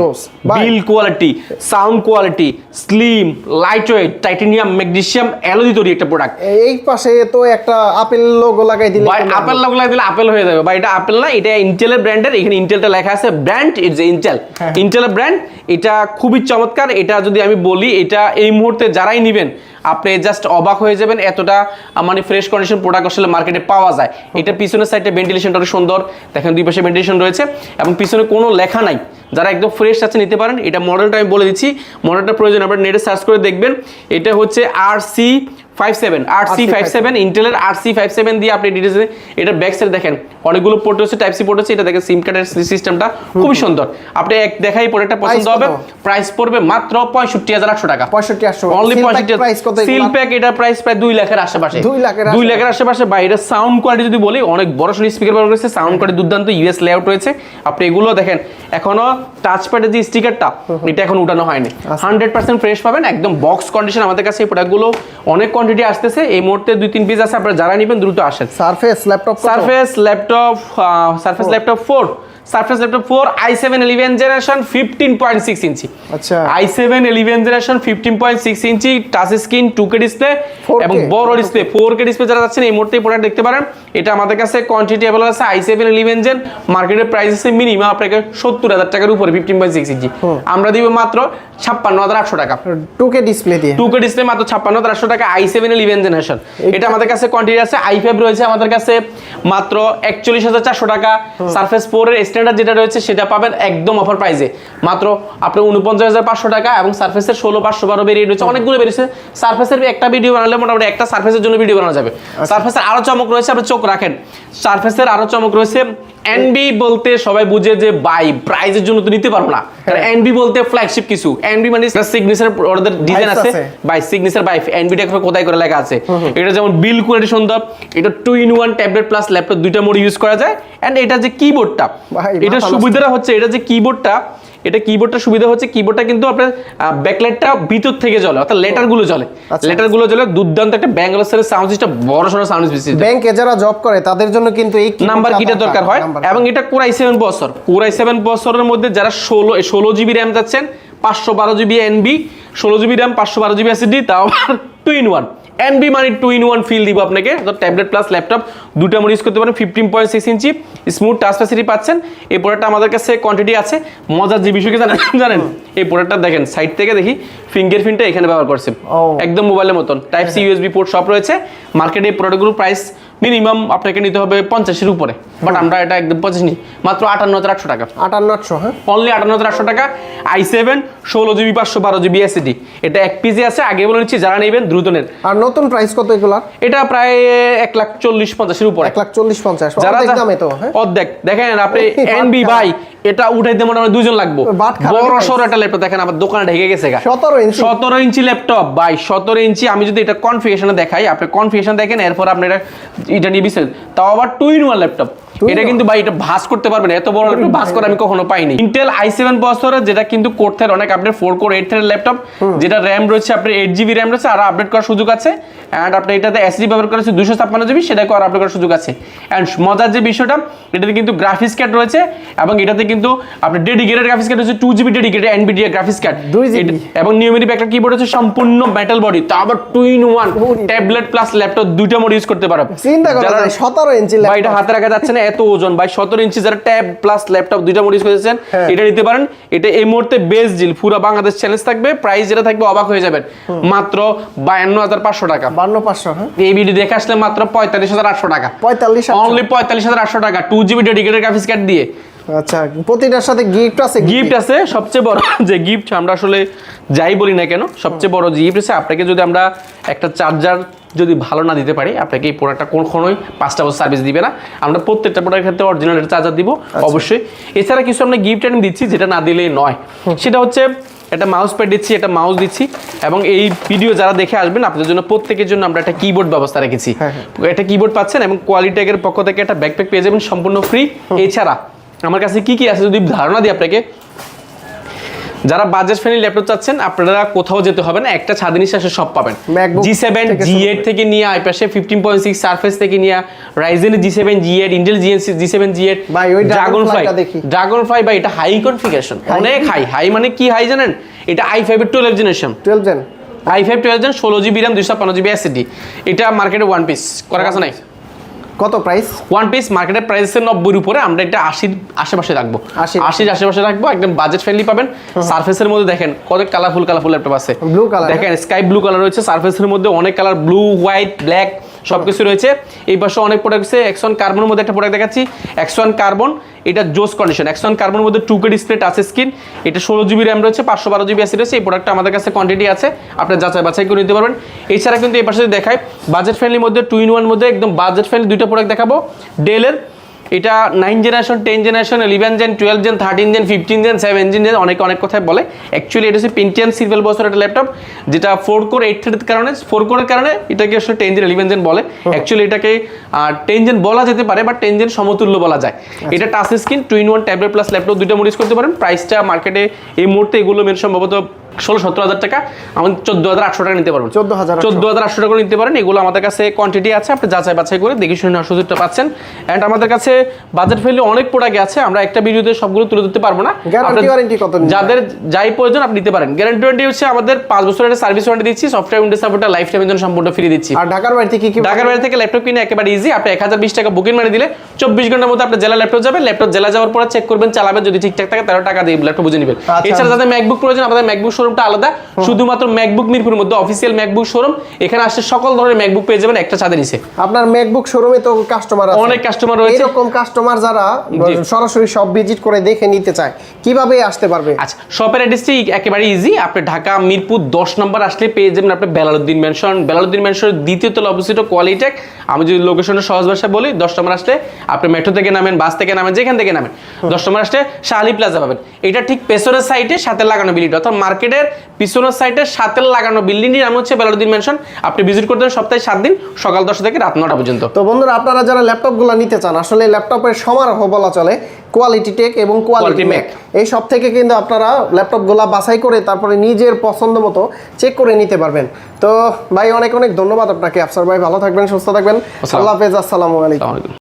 Build quality sound quality slim lightweight titanium magnesium অ্যালোদি তৈরি একটা প্রোডাক্ট এই পাশে তো একটা আপেল লোগো লাগাই দিলে ভাই আপেল লোক লাগিয়ে দিলে আপেল হয়ে যাবে। ভাই এটা আপেল না এটা ইন্টেলের ব্র্যান্ডের এখানে ইন্টেলটা লেখা আছে ব্র্যান্ড ইটস ইন্টেল। ইন্টেলের ব্র্যান্ড এটা খুবই চমৎকার। এটা যদি আমি বলি এটা এই মুহূর্তে যারাই নেবেন আপনি জাস্ট অবাক হয়ে যাবেন এতটা মানে ফ্রেশ কন্ডিশন প্রোডাক্ট আসলে মার্কেটে পাওয়া যায়। এটা পিছনের সাইডে ভেন্টিলেশনটা সুন্দর। দেখেন দুই পাশে ভেন্টিলেশন রয়েছে এবং পিছনে কোনো লেখা নাই। যারা একদম ফ্রেশ আছে নিতে পারেন। এটা মডেলটা আমি বলে দিচ্ছি। মডেলটা প্রয়োজন আপনারা নেটে সার্চ করে দেখবেন। এটা হচ্ছে R C five seven R C five seven ইন্টেলের আর সি ফাইভ সেভেন দিয়ে আপনি ডিটেলসে এটা ব্যাক সাইড দেখেন। অনেকগুলো পোর্ট হচ্ছে টাইপ সি পোর্ট হচ্ছে এটা দেখেন সিম কার্ডের সিস্টেমটা খুবই সুন্দর। আপনি এক দেখাই প্রোডাক্টটা পছন্দ হবে। প্রাইস পড়বে মাত্র পঁয়ষট্টি হাজার আটশো টাকা। পঁয়ষট্টি আটশো। অনলি পঁয়ষট্টি সিল প্যাক এটা প্রাইস প্রায় দুই লাখের আশেপাশে। দুই লাখের দুই লাখের আশেপাশে। বা এটা সাউন্ড কোয়ালিটি যদি বলি অনেক বড় সড়ো স্পিকার ব্যবহার করেছে সাউন্ড কোয়ালিটি দুর্দান্ত ইউএস লেআউট রয়েছে। আপনি এগুলো দেখেন। এখনও টাচ প্যাডের যে স্টিকারটা এটা এখন উঠানো হয়নি। হান্ড্রেড পার্সেন্ট ফ্রেশ পাবেন একদম বক্স কন্ডিশন আমাদের কাছে এই প্রোডাক্টগুলো অনেক কোয়ান্টিটি আসতেছে। এই মুহূর্তে দুই তিন পিস আছে আপনারা যারা নেবেন দ্রুত আসেন। Surface Laptop Surface Laptop Surface Laptop four Surface Laptop four I seven eleven generation fifteen point six inch আচ্ছা। I seven eleven generation fifteen point six inch touch screen two K display এবং বড় display four K display যারা যাচ্ছেন এই মুহূর্তে product দেখতে পারেন। এটা আমাদের কাছে কোয়ান্টিটি অ্যাভেলেবল আছে আই সেভেন ইলেভেন জেন মার্কেটের প্রাইস আছে মিনিমাম আপনাকে সত্তর হাজার টাকার উপরে ফিফটিন পয়েন্ট সিক্স ইঞ্চি আমরা দিব মাত্র ছাপ্পান্ন হাজার আটশো টাকা। টু কে ডিসপ্লে দিয়ে। টু কে ডিসপ্লে মাত্র ছাপ্পান্ন হাজার আটশো টাকা আই সেভেন ইলেভেন জেনারেশন এটা আমাদের কাছে কোয়ান্টিটি আছে আই ফাইভ রয়েছে আমাদের কাছে মাত্র একচল্লিশ হাজার চারশো টাকা। সারফেস ফোর এর স্ট্যান্ডার্ড যেটা রয়েছে সেটা পাবেন একদম অফার প্রাইসে মাত্র আপনি উনপঞ্চাশ হাজার পাঁচশো টাকা এবং সার্ফেসের ষোলো পাঁচশো বারো বেরিয়ে রয়েছে অনেকগুলো বেরিয়েছে। সার্ফেসের একটা ভিডিও বানালে মোটামুটি একটা সার্ফেসের জন্য ভিডিও বানানো যাবে। সার্ফেসের আরও চমক রয়েছে আপনি চোখ রাখেন। সার্ফেসের আরও চমক রয়েছে এনবি বলতে সবাই বুঝে যে বাই প্রাইজের জন্য তো নিতে পারব না। কারণ এনবি বলতে ফ্ল্যাগশিপ কিছু। এনবি মানে সিগনেচার ওদের ডিজাইন আছে। বাই সিগনেচার বাই এনবিটা কোথায় করে লেখা আছে? এটা যেমন বিল কোয়ালিটি সুন্দর এটা two in one tablet plus laptop দুইটা মোড ইউজ করা যায়। এন্ড এটা যে কিবোর্ডটা এটা সুবিধাটা হচ্ছে এটা যে কিবোর্ডটা এটা কিবোর্ডটা সুবিধা হচ্ছে কিবোর্ডটা কিন্তু আপনার ব্যাকলাইটটা ভিতর থেকে জ্বলে অর্থাৎ লেটারগুলো জ্বলে। আচ্ছা। লেটারগুলো জ্বলে দুর্দান্ত একটা ব্যাঙ্গালোর সাউন্ড সিস্টেম বড় সড়ো সাউন্ড সিস্টেম ব্যাংকে যারা জব করে তাদের জন্য কিন্তু এই নাম্বার কিটা দরকার হয়। এবং এটা কোরাই সেভেন বছর কোরাই সেভেন বছরের মধ্যে যারা ষোলো ষোলো জিবি র্যাম যাচ্ছেন পাঁচশো বারো জিবি এনবি ষোলো জিবি র্যাম পাঁচশো বারো জিবি এসএসডি তাও টু ইন ওয়ান এনবি মানি টু ইন ওয়ান ফিল দিব আপনাকে। ট্যাবলেট প্লাস ল্যাপটপ দুটো মোড ইউজ করতে পারেন fifteen point six inch smooth touch facility পাচ্ছেন। এই প্রোডাক্টটা আমাদের কাছে কোয়ান্টিটি আছে মজার যে বিষয়কে জানেন? জানেন? এই প্রোডাক্টটা দেখেন সাইড থেকে দেখি ফিঙ্গার প্রিন্টটা এখানে ব্যবহার করছে। একদম মোবাইলের মতন। টাইপ সি ইউএসবি পোর্ট সব রয়েছে। মার্কেটে এই প্রোডাক্টগুলোর প্রাইস মিনিমাম আপনাকে নিতে হবে পঞ্চাশের উপরে। বাট আমরা এটা একদম পঁচিশ নিই। মাত্র আটান্ন হাজার আটশো টাকা। আটান্ন আটশো হ্যাঁ? অনলি আটান্ন হাজার আটশো টাকা। আই সেভেন ষোলো জিবি পাঁচশো বারো জিবি এসিডি এটা এক পিজি আছে। আগে বলে নিচ্ছি যারা নেবেন দ্রুত নেন। আর নতুন প্রাইস কত এগুলার এটা প্রায় এক লাখ চল্লিশ পঞ্চাশের উপরে। এক লাখ চল্লিশ পঞ্চাশ। যারা দামে তো হ্যাঁ? অর্ধেক। দেখেন আপনি এনবি। ভাই এটা উঠাইতে মোটামুটি দুজন লাগবো। বড়। সড়ো একটা ল্যাপটপ দেখেন আমার দোকানে ঢেকে গেছে সতেরো ইঞ্চি। সতেরো ইঞ্চি ল্যাপটপ বাই সতেরো ইঞ্চি। আমি যদি এটা কনফিগেশনে দেখাই আপনি কনফিগেশন দেখেন এরপর আপনি এটা এটা নিয়ে বিশেষ তাও আবার টু ইন ওয়ান ল্যাপটপ এটা কিন্তু ভাই এটা ভাস করতে পারবেন এত বড় ল্যাপটপ ভাস করে আমি কখনো পাইনি। ইন্টেল আই সেভেন প্রসেসরের যেটা কিন্তু কোর্থের অনেক update four core eight thread laptop যেটা র্যাম রয়েছে আপনার এইট জিবি র্যাম রয়েছে আরও আপডেট করার সুযোগ আছে। অ্যান্ড আপনি এটাতে এসডি ব্যবহার করেছে দুশো ছাপ্পান্ন জিবি সেটাকে আরও আপডেট করার সুযোগ আছে। অ্যান্ড মজার যে বিষয়টা এটাতে কিন্তু গ্রাফিক্স কার্ড রয়েছে এবং এটাতে কিন্তু আপনার ডেডিকেটেড গ্রাফিক্স কার্ড রয়েছে two GB dedicated Nvidia graphics card এবং নিয়মিত একটা কিবোর্ড হচ্ছে সম্পূর্ণ মেটাল বডি তা আবার two in one tablet plus laptop দুইটা মোড ইউজ করতে পারো। চিন্তা করা যায় সতেরো ইঞ্চি ভাই এটা হাতে রাখা যাচ্ছে না এত ওজন ভাই সতেরো ইঞ্চি যারা ট্যাব প্লাস ল্যাপটপ দুইটা মোট ইউজ করেছেন। হ্যাঁ। এটা নিতে পারেন। এটা এই মুহূর্তে বেস্ট ডিল পুরো বাংলাদেশ চ্যালেঞ্জ থাকবে প্রাইস যেটা থাকবে অবাক হয়ে যাবেন। মাত্র বায়ান্ন হাজার পাঁচশো টাকা। বান্ন পাঁচশো হ্যাঁ। এই ভিডিও দেখে আসলে মাত্র পঁয়তাল্লিশ হাজার আটশো টাকা। পঁয়তাল্লিশ। অনলি পঁয়তাল্লিশ হাজার আটশো টাকা। Two GB dedicated graphics card দিয়ে। আচ্ছা প্রতিটার সাথে গিফট আছে গিফট আছে সবচেয়ে বড় যে গিফট আমরা আসলে যাই বলি না কেন সবচেয়ে বড় গিফট আছে আপনাকে যদি আমরা একটা চার্জার যদি ভালো না দিতে পারি আপনাকে এই প্রোডাক্টটা কখনোই পাঁচটা বছর সার্ভিস দিবে না। আমরা প্রত্যেকটা প্রোডাক্টের ক্ষেত্রে অরিজিনাল চার্জার দিব অবশ্যই। এছাড়া কিছু আমরা গিফট আইটেম দিচ্ছি যেটা না দিলেই নয়। সেটা হচ্ছে একটা মাউস প্যাড দিচ্ছি একটা মাউস দিচ্ছি এবং এই ভিডিও যারা দেখে আসবেন আপনাদের জন্য প্রত্যেকের জন্য আমরা একটা কিবোর্ড ব্যবস্থা রেখেছি। হ্যাঁ, একটা কিবোর্ড পাচ্ছেন এবং কোয়ালিটেকের পক্ষ থেকে একটা ব্যাকপ্যাক পেয়ে যাবেন সম্পূর্ণ ফ্রি এছাড়া আমার কাছে কি কি আছে যদি ধারণা দিই আপনাকে যারা বাজাজ ফ্রেন্ডলি ল্যাপটপ চাচ্ছেন আপনারা কোথাও যেতে হবে না একটা ছাদের নিঃশ্বাসে সব পাবেন। জি সেভেন জি এইট থেকে নিয়ে আইপাশে ফিফটিন পয়েন্ট সিক্স সার্ফেস থেকে নিয়ে Ryzen G seven G eight Intel G N G seven G eight Dragonfly দেখি। ড্রাগন ফ্লাই বা এটা হাই কনফিগারেশন অনেক হাই হাই মানে কি হাই জানেন? এটা আই ফাইভের twelve generation twelve gen I five twelve gen ষোলো জিবি র্যাম দুইশো পনেরো জিবি এসএসডি এটা মার্কেটে ওয়ান পিস করার কাছে নাই। কত প্রাইস ওয়ান পিস মার্কেটের প্রাইস আছে নব্বইয়ের উপরে আমরা একটা আশির আশেপাশে রাখব। 80 আশির আশেপাশে রাখব একদম বাজেট ফ্রেন্ডলি পাবেন। সার্ফেসের মধ্যে দেখেন কত কালারফুল কালারফুল ল্যাপটপ আছে। ব্লু কালার দেখেন স্কাই ব্লু কালার রয়েছে সার্ফেসের মধ্যে অনেক কালার ব্লু হোয়াইট ব্ল্যাক সব কিছু রয়েছে। এই পাশে অনেক প্রোডাক্ট আছে। এক্সন কার্বনের মধ্যে একটা প্রোডাক্ট দেখাচ্ছি। এক্সন কার্বন এটা জোস কন্ডিশন এক্সন কার্বনের মধ্যে two K display touch screen এটা ষোলো জিবি র্যাম রয়েছে, পাঁচশো বারো জিবি অ্যাসি রয়েছে। এই প্রোডাক্টটা আমাদের কাছে কোয়ান্টিটি আছে। আপনার যাচাই বাছাই করে নিতে পারবেন। এছাড়া কিন্তু এই পাশে দেখায় বাজেট ফ্রেন্ডলির মধ্যে টু ইন ওয়ান মধ্যে একদম বাজেট ফ্রেন্ডলি দুইটা প্রোডাক্ট দেখাবো। ডেলের এটা nine generation ten generation eleven gen twelve gen thirteen gen fifteen gen seventeen gen অনেক অনেক কথায় বলে। অ্যাকচুয়ালি এটা হচ্ছে পেন্টিয়াম সিলভেল বছর একটা ল্যাপটপ যেটা ফোর কোর এইট থ্রির কারণে ফোর কোরের কারণে এটাকে আসলে টেন জেন ইলেভেন জেন বলে। অ্যাকচুয়ালি এটাকে টেন জেন বলা যেতে পারে বা টেন জেন সমতুল্য বলা যায়। এটা touch screen two in one tablet plus laptop দুইটা মডিউজ করতে পারেন। প্রাইসটা মার্কেটে এই মুহূর্তে এগুলো মেন সম্ভবত ষোলো সতেরো হাজার টাকা আমাদের চোদ্দ হাজার আটশো টাকা নিতে পারবেন। 14,800 চোদ্দ হাজার আটশো টাকা নিতে পারেন এগুলো আমাদের কাছে কোয়ান্টিটি আছে আপনি যাচাই বাছাই করে দেখে শুনে নেওয়ার সুযোগটা পাচ্ছেন। অ্যান্ড আমাদের কাছে বাজেট ফেলে অনেক প্রোডাক্ট আছে আমরা একটা ভিডিওতে সবগুলো তুলে ধরতে পারব না? যাদের যাই প্রয়োজন আপনি নিতে পারেন। গ্যারান্টি ওয়ারেন্টি হচ্ছে আমাদের পাঁচ বছরের সার্ভিস ওয়ারেন্টি দিচ্ছি সফটওয়্যার উইন্ডো সাপোর্টটা লাইফ টাইমের জন্য সম্পূর্ণ ফ্রি দিচ্ছি। আর ঢাকার বাড়িতে কি কি ঢাকার বাড়ি থেকে ল্যাপটপ কিনে একেবারে ইজি আপনি এক হাজার বিশ টাকা বুকিং মারি দিলে চব্বিশ ঘণ্টার মধ্যে আপনার জেলা ল্যাপটপ যাবে ল্যাপটপ জেলা যাওয়ার পরে চেক করবেন চালাবেন যদি ঠিকঠাক থাকে তেরো টাকা দিয়ে ল্যাপটপ বুঝে নেবেন। আচ্ছা। এছাড়া যাদের ম্যাকবুক প্রয়োজন আমাদের ম্যাকবুক শোরুমটা আলাদা। শুধুমাত্র ম্যাকবুক মিরপুর মধ্যে অফিসিয়াল ম্যাকবুক শোরুম এখানে আসলে সকল ধরনের ম্যাকবুক পেয়ে যাবেন একটা ছাদের নিচে। আপনার ম্যাকবুক শোরুমে তো কাস্টমার আছে। অনেক customer রয়েছে। এরকম কাস্টমার যারা সরাসরি সব ভিজিট করে দেখে নিতে চায় কীভাবে আসতে পারবে? আচ্ছা শপের অ্যাড্রেসটি একেবারে ইজি আপনি ঢাকা মিরপুর দশ নম্বর আসলে পেয়ে যাবেন আপনি বেলালুদ্দিন মেনশন বেলালুদ্দিন মেনশনের দ্বিতীয় তলা অবস্থিত কোয়ালিটেক আমি যদি লোকেশনের সহজ ভাষায় বলি দশ নম্বর আসলে আপনি মেট্রো থেকে নামেন বাস থেকে নামেন যেখান থেকে নামেন। দশ নম্বর আসলে শাহালি প্লাজা পাবেন। এটা ঠিক পেছনের সাইডে সাথে লাগানো বিল্ডিং অর্থাৎ মার্কেটের পিছনের সাইডে সাথে লাগানো বিল্ডিংটির নাম হচ্ছে বেলালুদ্দিন মেনশন আপনি ভিজিট করতে পারেন সপ্তাহে সাত দিন সকাল দশটা থেকে রাত নটা পর্যন্ত। তো বন্ধুরা আপনারা যারা ল্যাপটপগুলো নিতে চান আসলে ল্যাপটপের সমারোহ বলা চলে কোয়ালিটি টেক এবং কোয়ালিটি ম্যাক এই সব থেকে কিন্তু আপনারা ল্যাপটপগুলো বাছাই করে তারপরে নিজের পছন্দ মতো চেক করে নিতে পারবেন। তো ভাই অনেক অনেক ধন্যবাদ আপনাকে। আফসার ভাই ভালো থাকবেন সুস্থ থাকবেন। আল্লাহ হাফেজ আসসালামু আলাইকুম।